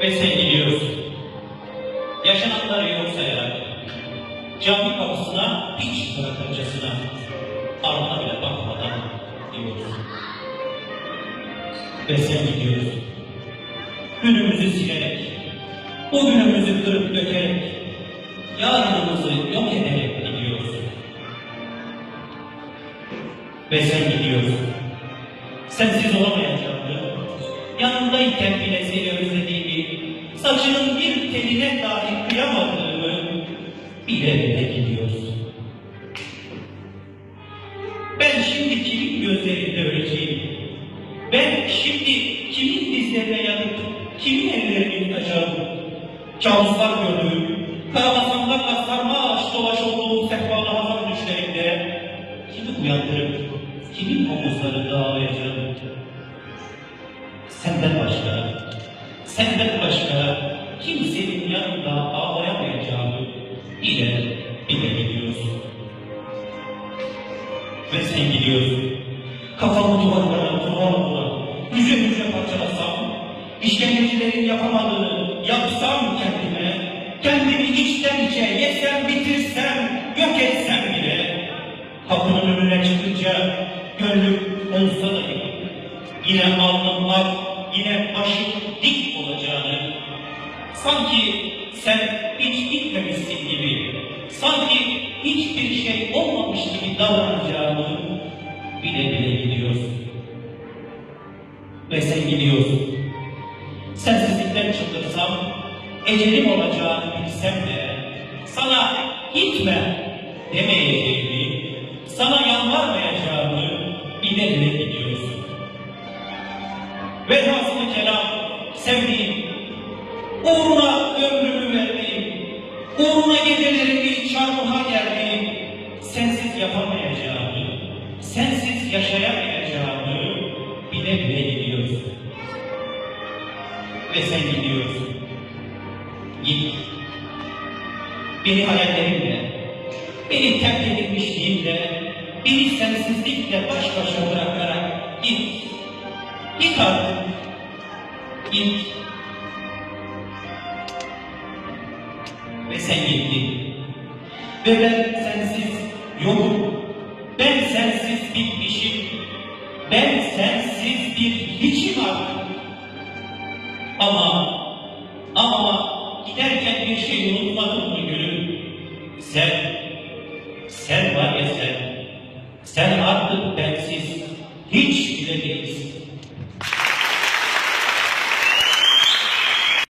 Ve sen gidiyorsun. Yaşananları yok sayarak, cami kapısına hiç bırakırcasına, ardına bile bakmadan gidiyorsun. Ve sen gidiyorsun. Günümüzü silerek, bugünümüzü kırıp dökerek, yarınımızı yok ederek gidiyorsun. Ve sen gidiyorsun. Sensiz olamayacağını, yanındayken bile seni özlediğimi, saçının bir teline dahi kıyamadığımı bile bile gidiyorsun. Ben şimdi kimin gözlerinde öleceğim? Ben şimdi kimin dizlerine yanıp, kimin ellerini tutacağım? Kabuslar gördüğüm, karabasanlarla sarma ağaç dolaş olduğum sehpalı hazar düşlerinde kimi uyandırıp, kimin omuzları dağlayacağım? Senden başka, senden başka kimsenin yanında ağlayamayacağımı bile bile biliyorsun. Ve sen gidiyorsun. Kafamı duvarlara duvar duvar, yüze yüze parçalasam, işkencecilerin yapamadığını yapsam kendime, kendimi içten içe yesem bitirsem, yok etsem bile, kapının önüne çıkınca gönlüm olsa da yine alnım ak, yine başım dik olacağını, sanki sen hiç gitmemişsin gibi, sanki hiçbir şey olmamış gibi davranacağını bile bile gidiyorsun. Ve sen gidiyorsun. Sensizlikten çıldırsam, ecelim olacağını bilsem de, sana gitme demeyeceğimi, sana yalvarmayacağımı bile bile Velhasılı kelam, sevdiğim, uğruna ömrümü verdiğim, uğruna gecelerimi çarmıha gerdiğim, sensiz yapamayacağımı, sensiz yaşayamayacağımı bile bile gidiyorsun. Ve sen gidiyorsun. Git. Beni hayallerimle, beni terk edilmişliğimle, beni sensizlikle baş başa bırakarak git. Git artık. Git. Ve sen gittin. Ve ben sensiz yokum. Ben sensiz bitmişim. Ben sensiz bir hiçim artık. Ama, ama giderken bir şey unutmadın mı gülüm? Sen, sen var ya sen. Sen artık bensiz. Hiç bile değilsin.